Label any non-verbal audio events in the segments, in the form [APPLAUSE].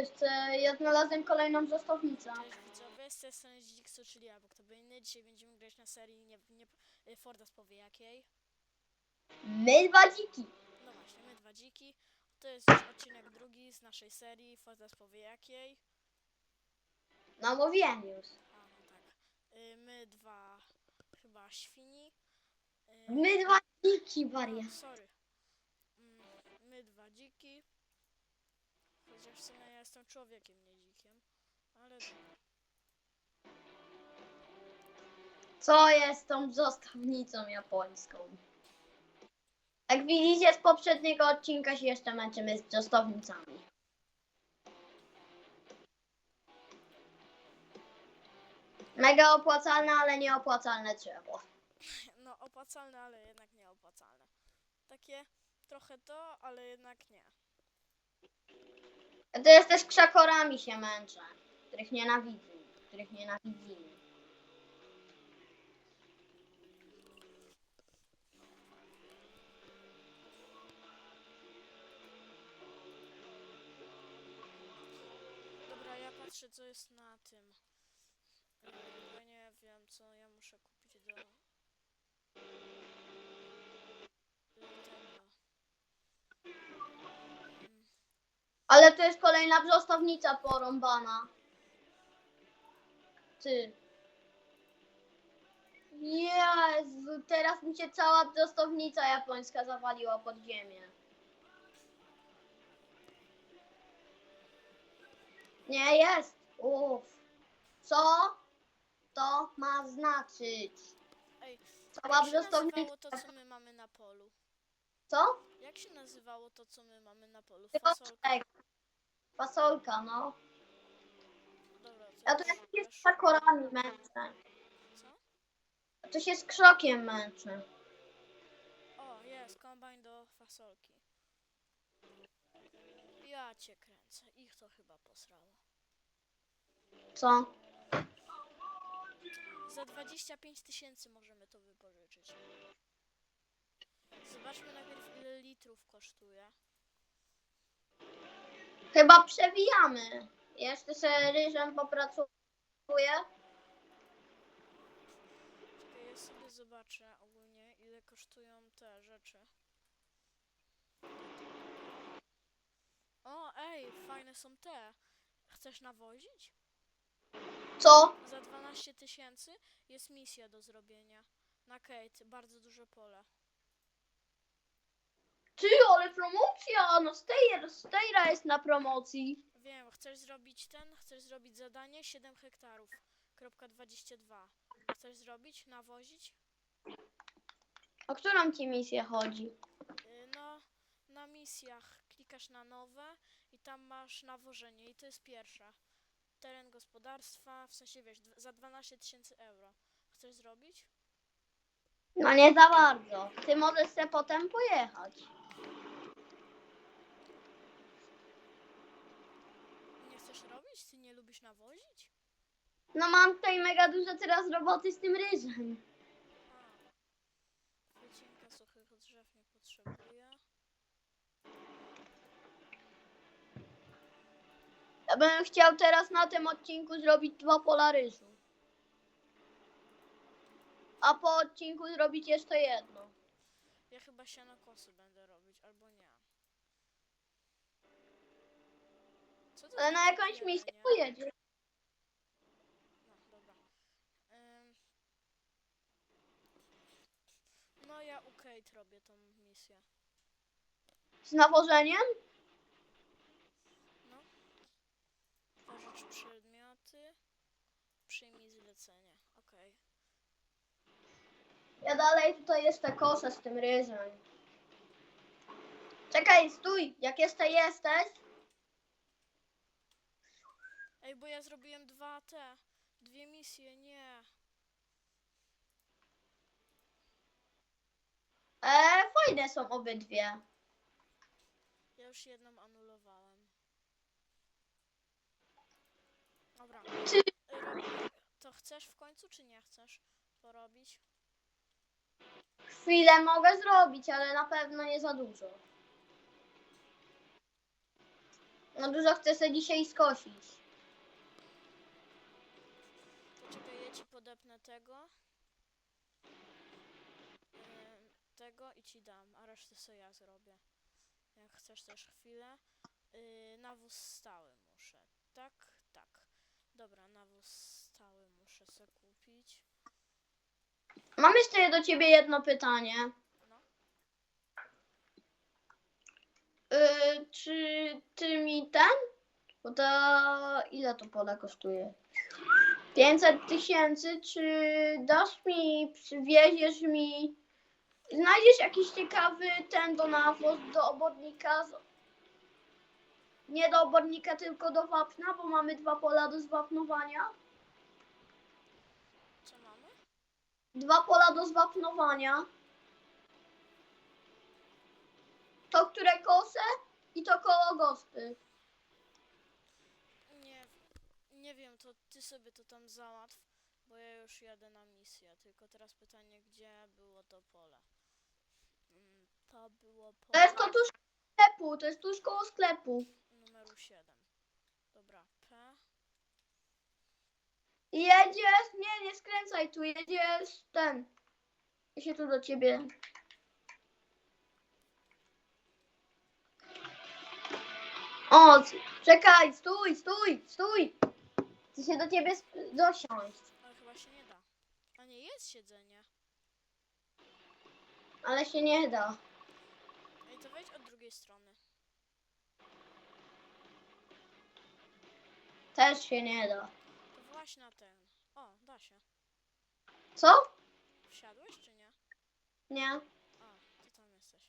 jeszcze ja znalazłem kolejną zostawnicę. Cześć widzowie, z tej strony Dziksu, czyli ja, bo kto by inny. Dzisiaj będziemy grać na serii nie, nie, y, Fordas powie jakiej. My dwa dziki. No właśnie, my dwa dziki. To jest już odcinek drugi z naszej serii Fordas powie jakiej. No mówiłem już. A no tak. Y, my dwa chyba świni. Y, My dwa dziki, wariat. sorry. Mm, My dwa dziki. Chociaż w sumie jestem człowiekiem, nie dzikiem. Ale dobra. Co jest tą zostawnicą japońską? Jak widzicie z poprzedniego odcinka się jeszcze męczymy z zostawnicami. Mega opłacalne, ale nieopłacalne drzewo. [LAUGHS] No, opłacalne, ale jednak nieopłacalne. Takie trochę to, ale jednak nie. To jest też krzakorami się męczę, których nienawidzę, których nienawidzimy. Dobra, ja patrzę, co jest na tym. Ja nie wiem, co ja muszę kupić do Ale to jest kolejna zostawnica porąbana. Ty. Jezu, teraz mi się cała dostawnica japońska zawaliła pod ziemię. Nie jest. Uff. Co to ma znaczyć? Ej, Cała jak się dostawnica. nazywało to, co my mamy na polu? Co? Jak się nazywało to, co my mamy na polu? Fasolka? czek. Fasolka, no. Dobra, to Ja się z sakorami męczę. Co? Ja tu się z krzokiem męczę. O, jest, kombajn do fasolki. Ja cię kręcę. Ich to chyba posrało. Co? Za 25 tysięcy możemy to wypożyczyć. Zobaczmy najpierw ile litrów kosztuje. Chyba przewijamy. Jeszcze się ryżem popracuję. Czekaj, ja sobie zobaczę ogólnie ile kosztują te rzeczy. O, ej, fajne są te. Chcesz nawozić? Co? Za 12 tysięcy jest misja do zrobienia. Na Kate, bardzo duże pole. Ty, ale promocja! No Steyr, Steyra jest na promocji. Wiem, chcesz zrobić ten? Chcesz zrobić zadanie 7 hektarów. Kropka 22. Chcesz zrobić? Nawozić? O którą ci misję chodzi? Y, No, na misjach klikasz na nowe i tam masz nawożenie i to jest pierwsza. Teren gospodarstwa, w sensie wiesz, dw- za 12 tysięcy euro. Chcesz zrobić? No nie za bardzo. Ty możesz se potem pojechać. Nie chcesz robić? Nawozić? No mam tutaj mega dużo teraz roboty z tym ryżem. A. Wycinka suchych drzew nie potrzebuję. Ja bym chciał teraz na tym odcinku zrobić dwa pola ryżu. A po odcinku zrobić jeszcze jedno. Ja chyba sianokosy będę Ale na jakąś misję pojedzie. No, dobra. Ym... No ja u Kate robię tą misję. Z nawożeniem? No. Pożycz przedmioty. Przyjmij zlecenie. Okej. Ja dalej tutaj jeszcze koszę z tym ryżem. Czekaj, stój! Jak jeszcze jesteś, Ej, bo ja zrobiłem dwa te. Dwie misje, nie. e, fajne są obydwie. Ja już jedną anulowałem. Dobra. Czy- To chcesz w końcu, czy nie chcesz porobić? Chwilę mogę zrobić, ale na pewno nie za dużo. No dużo chcę sobie dzisiaj skosić. Ci podepnę tego. Ym, tego i ci dam, a resztę sobie ja zrobię. Jak chcesz też chwilę. Yy, nawóz stały muszę. Tak, tak. Dobra, nawóz stały muszę sobie kupić. Mam jeszcze do ciebie jedno pytanie. No. Y, czy ty mi ten? Bo to ile to pola kosztuje? 500 tysięcy, czy dasz mi, przywieziesz mi, znajdziesz jakiś ciekawy ten do nawóz, do obornika, z- nie do obornika, tylko do wapna, bo mamy dwa pola do zwapnowania. Co mamy? Dwa pola do zwapnowania. To, które kosę i to koło gospy. Nie, nie wiem, to ty sobie to tam załatw, bo ja już jadę na misję. Tylko teraz pytanie, gdzie było to pole? Mm, To było To pole jest to tuż koło sklepu, to jest tuż koło sklepu. numeru 7. Dobra, P. Jedziesz, nie, nie skręcaj tu, jedziesz ten. Ja się tu do ciebie. O, c- czekaj, stój, stój, stój. Chcę się do ciebie dosiąść, Ale chyba się nie da. A nie, jest siedzenie. ale się nie da. Ej, to wejdź od drugiej strony. Też się nie da. To właśnie na ten. O, da się. Co? Wsiadłeś czy nie? Nie. A, to tam jesteś.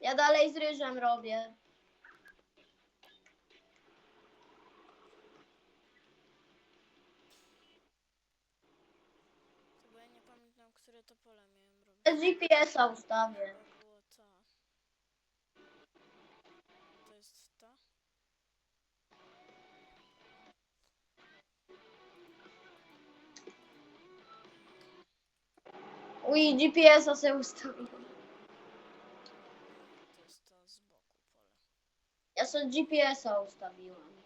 Ja dalej z ryżem robię. Z GPS-a ustawię. To. Uj, GPS-a sobie ustawiłem. To. Ja GPS-a ustawiłem.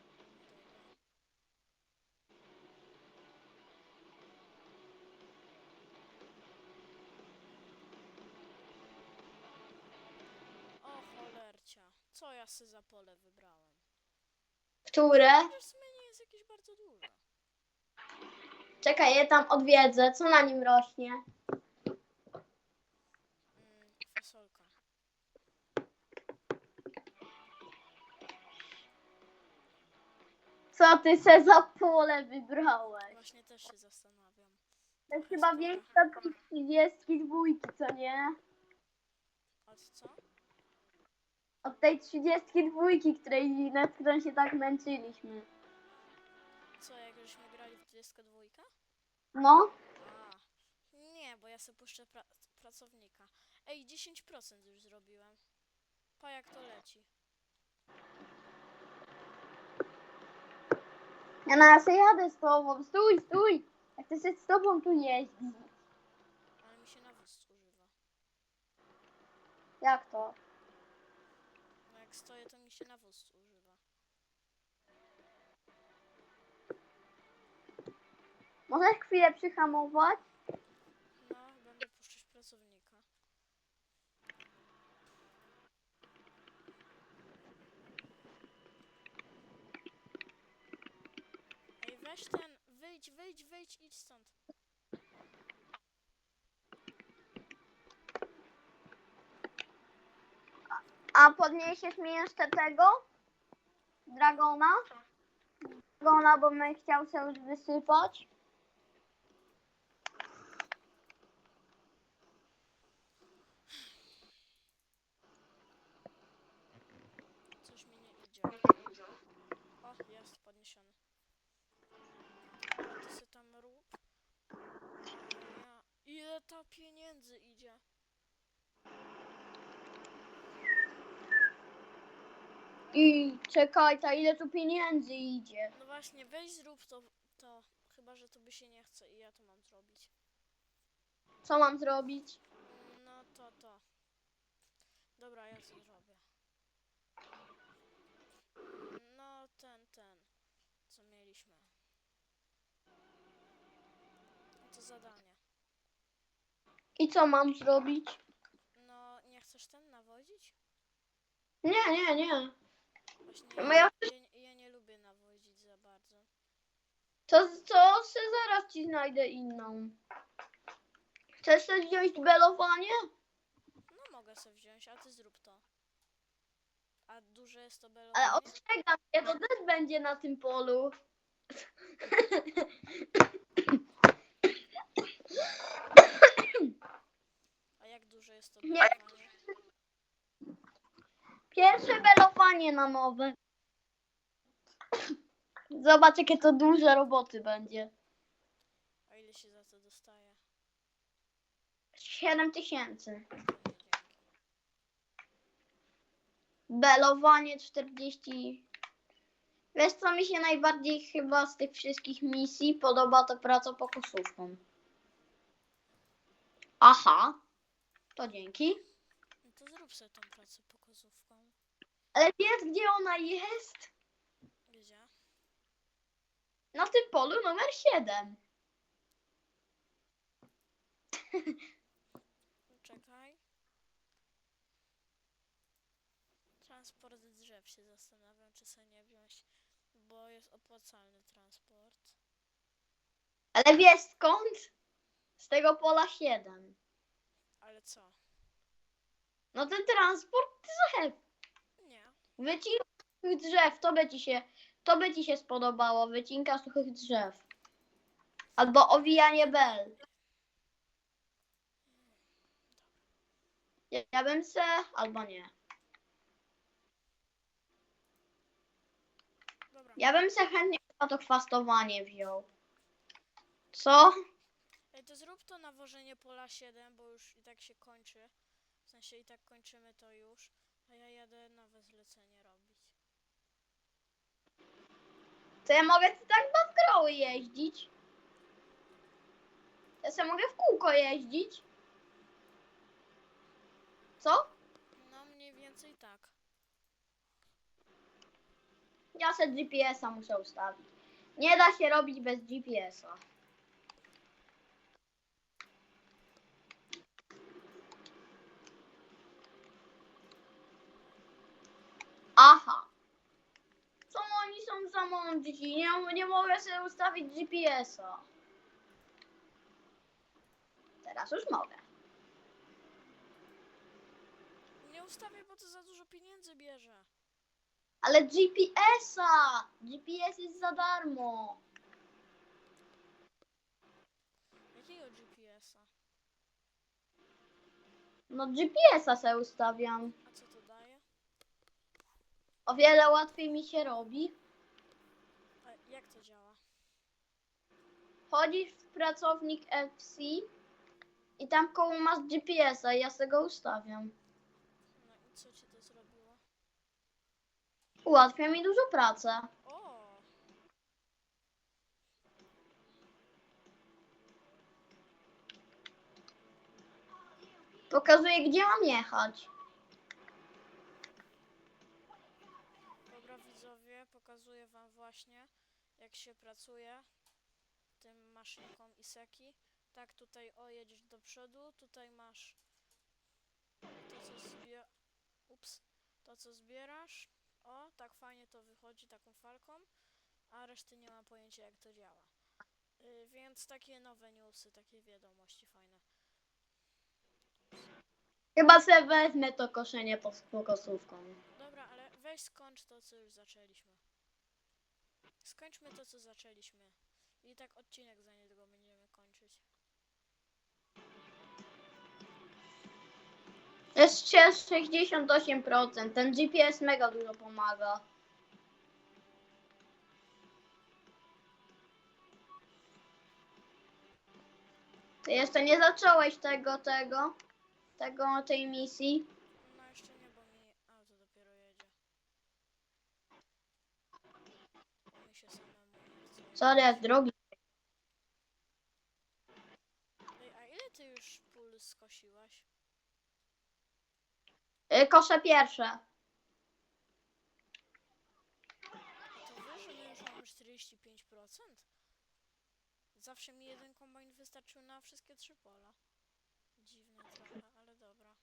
Ja se za pole wybrałem? Które? Chociaż w sumie nie jest jakieś bardzo duże. Czekaj, je tam odwiedzę. Co na nim rośnie? Mm, fasolka. Co ty se za pole wybrałeś? Właśnie też się zastanawiam. To jest chyba większa od tych 32, co nie? Od co? Od tej 32, której, nad którą się tak męczyliśmy. Co, jak żeśmy grali w 22? No, A, nie, bo ja sobie puszczę pra pracownika. Ej, 10% już zrobiłem. Pa jak to leci. ja na razie jadę z tobą. Stój, stój! Ja chcę się z tobą tu jeździć. Ale mi się nawóz zużywa. Jak to? Jak stoję, to mi się nawóz zużywa. Możesz chwilę przyhamować? No, będę puszczać pracownika. Ej, weź ten, wyjdź, wyjdź, wyjdź, idź stąd. A podniesiesz mi jeszcze tego? Dragona? Dragona, bo bym chciał się już wysypać. Coś mi nie idzie. O, jest podniesiony. Ty tam rób. Ile ta pieniędzy idzie? I czekaj, ta ile tu pieniędzy idzie? No właśnie, weź zrób to, to. Chyba, że to by się nie chce i ja to mam zrobić. Co mam zrobić? No to, to. Dobra, ja to zrobię. No ten, ten. Co mieliśmy. No to zadanie. I co mam zrobić? No, nie chcesz ten nawodzić? Nie, nie, nie. Właśnie No ja, ja- ja, ja nie lubię nawozić za bardzo. To co? Se zaraz ci znajdę inną. Chcesz sobie wziąć belowanie? No mogę sobie wziąć, a ty zrób to. A duże jest to Ale belowanie? ostrzegam cię, to też będzie na tym polu. A jak duże jest to Nie. belowanie? Pierwsze belowanie na nowe. Zobacz, jakie to duże roboty będzie. A ile się za to dostaje? 7 tysięcy. Belowanie 40. Wiesz, co mi się najbardziej chyba z tych wszystkich misji podoba, to praca pokosówką. Aha, to dzięki. No to zrób sobie tą. Ale wiesz, gdzie ona jest? Gdzie? Na tym polu numer 7. Czekaj. Transport drzew się zastanawiam, czy sobie nie wziąć, bo jest opłacalny transport. Ale wiesz skąd? Z tego pola 7. Ale co? No ten transport drzew. Wycinka suchych drzew, to by ci się, to by ci się spodobało. Wycinka suchych drzew. Albo owijanie bel. Ja, ja bym se, albo nie. Dobra. Ja bym se chętnie na to chwastowanie wziął. Co? Ej, to zrób to nawożenie pola 7, bo już i tak się kończy. W sensie i tak kończymy to już. A ja jadę nowe zlecenie robić. To ja mogę tak bez groły jeździć. Ja se mogę w kółko jeździć. Co? No mniej więcej tak. Ja se GPS-a muszę ustawić. Nie da się robić bez GPS-a. Aha. Co oni są za mądrzy? Nie, nie mogę sobie ustawić GPS-a. Teraz już mogę. Nie ustawię, bo to za dużo pieniędzy bierze. Ale GPS-a! GPS jest za darmo. Jakiego GPS-a? No GPS-a sobie ustawiam. A co to daje? O wiele łatwiej mi się robi. A jak to działa? Chodzisz w pracownik FC i tam koło masz GPS-a i ja sobie go ustawiam. No i co ci to zrobiło? Ułatwia mi dużo pracę. O! Pokazuje, gdzie mam jechać. Dobra widzowie, pokazuję wam właśnie jak się pracuje tym maszynką Iseki. Tak, tutaj o jedziesz do przodu, tutaj masz to co zbie... Ups, to co zbierasz. O, tak fajnie to wychodzi taką falką, a reszty nie mam pojęcia jak to działa. Y, więc takie nowe newsy, takie wiadomości fajne. Chyba sobie wezmę to koszenie pod pokosówką. Dobra, ale weź skończ to, co już zaczęliśmy. Skończmy to, co zaczęliśmy. I tak odcinek za niedługo będziemy kończyć. Się 68%. Ten GPS mega dużo pomaga. Ty jeszcze nie zacząłeś tego, tego, tego, tej misji. No jeszcze nie, bo mi auto dopiero jedzie. Mi się samemu nie chce. Sorry, jak drogi. Ej, a ile ty już pól skosiłaś? Y, Kosze pierwsze. To wiesz, że my już mam 45%? Zawsze mi jeden kombajn wystarczył na wszystkie trzy pola. Dziwne trochę, ale dobra.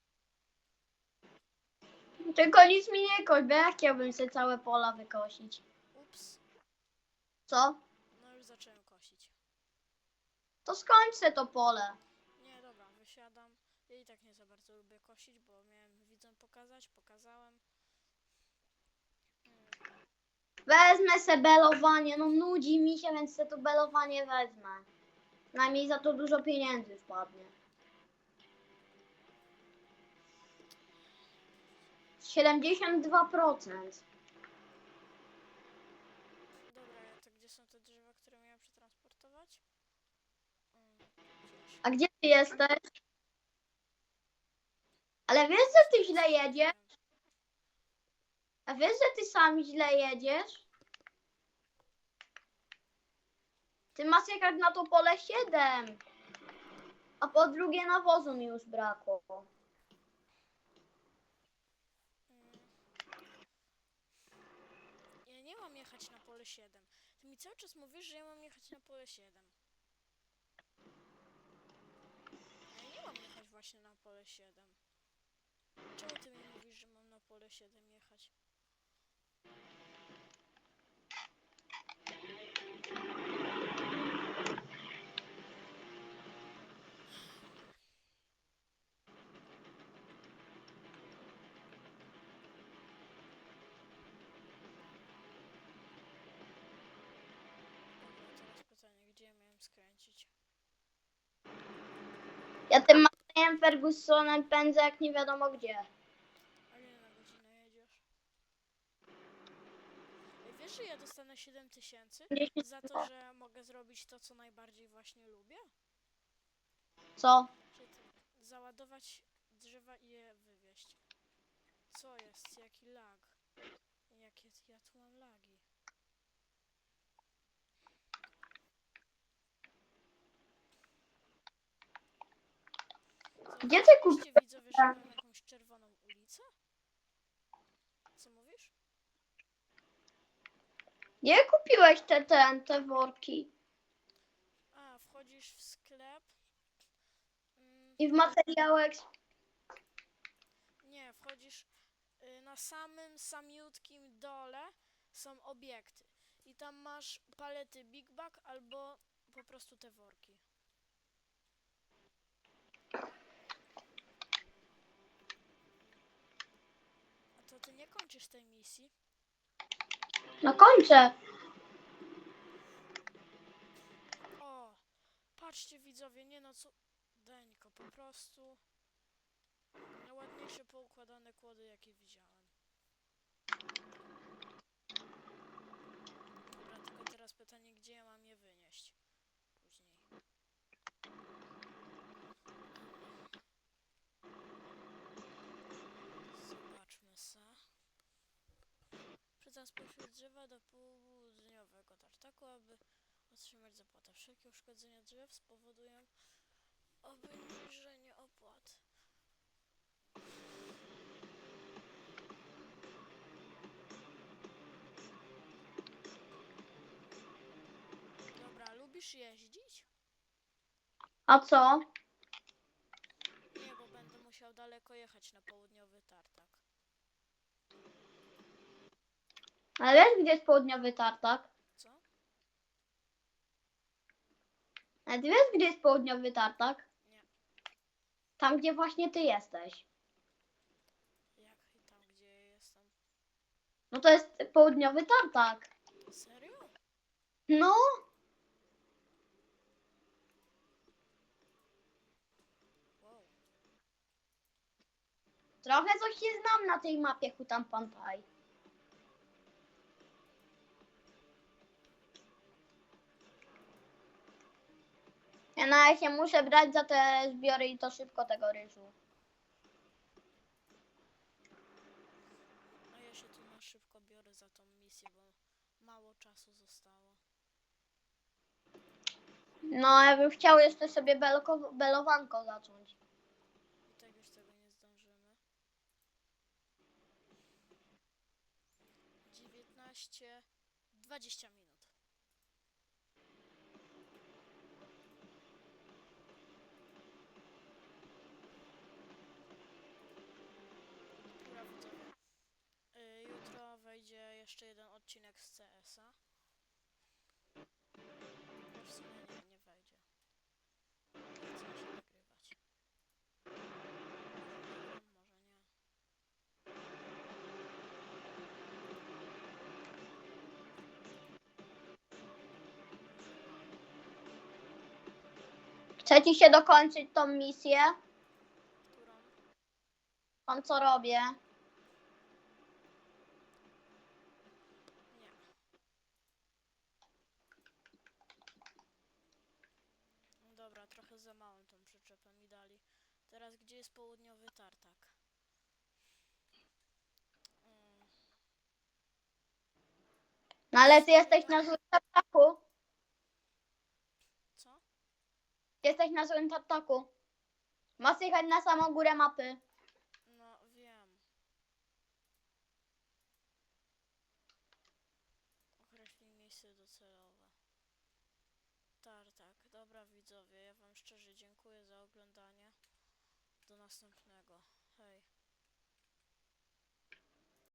Tylko nic mi nie koś, bo ja chciałbym sobie całe pola wykosić. Co? no już zacząłem kosić. To skończ se to pole. Nie, dobra, wysiadam. Ja i tak nie za bardzo lubię kosić, bo miałem widzom pokazać, pokazałem. Wezmę se belowanie, no nudzi mi się, więc se to belowanie wezmę. Najmniej za to dużo pieniędzy wpadnie. 72%. Dobra, ja to gdzie są te drzewa, które miałem przetransportować? Mm, gdzieś. A gdzie ty jesteś? Ale wiesz, że ty źle jedziesz? A wiesz, że ty sam źle jedziesz? Ty masz jechać na to pole 7. A po drugie nawozu mi już brakło. Ja nie mam jechać na pole 7. Ty mi cały czas mówisz, że ja mam jechać na pole 7. Ja nie mam jechać właśnie na pole 7. Czemu ty mi mówisz, że mam na pole 7 jechać? Ja miałem Martinem Fergusonem pędzę jak nie wiadomo gdzie. A ile na godzinę jedziesz? Ej, Wiesz, że ja dostanę 7 tysięcy za to, że mogę zrobić to, co najbardziej właśnie lubię? Co? Czyli to załadować drzewa i je wywieźć. Co jest? Jaki lag? Jakie ja tu mam lagi? Gdzie ty Zauważyliście, widzowie, że mam jakąś czerwoną ulicę? Co mówisz? Gdzie kupiłeś te, te, te worki? A, wchodzisz w sklep. Mm, I w materiałach Nie, wchodzisz y, na samym samiutkim dole są obiekty. I tam masz palety Big Bag albo po prostu te worki. A to ty nie kończysz tej misji? No kończę. O, patrzcie widzowie, nie no co... Deńko, po prostu... Najładniejsze poukładane kłody jakie widziałem. Dobra, tylko teraz pytanie, gdzie ja mam je wynieść? Później. Zobaczmy se. Przetransportuj drzewa do południowego tartaku, aby otrzymać zapłatę. Wszelkie uszkodzenia drzew spowodują obniżenie opłat. Dobra, lubisz jeździć? A co? Nie, bo będę musiał daleko jechać na południowy tartak. Ale wiesz, gdzie jest południowy tartak? Co? Ale ty wiesz, gdzie jest południowy tartak? Nie. Tam, gdzie właśnie ty jesteś. Jak i tam, gdzie jestem? No to jest południowy tartak. Serio? No, Wow. trochę coś się znam na tej mapie Hutan Pantai. Ja na razie muszę brać za te zbiory i to szybko tego ryżu. A ja się tu na szybko biorę za tą misję, bo mało czasu zostało. No, ja bym chciał jeszcze sobie belko, belowanko zacząć. I tak już tego nie zdążymy. 19, 20 minut. Dobra, widzowie. Y, Jutro wejdzie jeszcze jeden No w sumie nie, nie wejdzie. Nie chce mi się nagrywać. Może nie, może nie. Chce ci się dokończyć tą misję? Którą? Tą co robię? Nie. No Dobra, trochę za małą tą przyczepę mi dali. Teraz gdzie jest południowy tartak? Mm, No ale ty jesteś na złym tartaku. co? Jesteś na złym tartaku. Masz jechać na samą górę mapy. No wiem. Określij miejsce docelowe. Tartak. Dobra widzowie, ja wam szczerze dziękuję za oglądanie. Do następnego. Hej.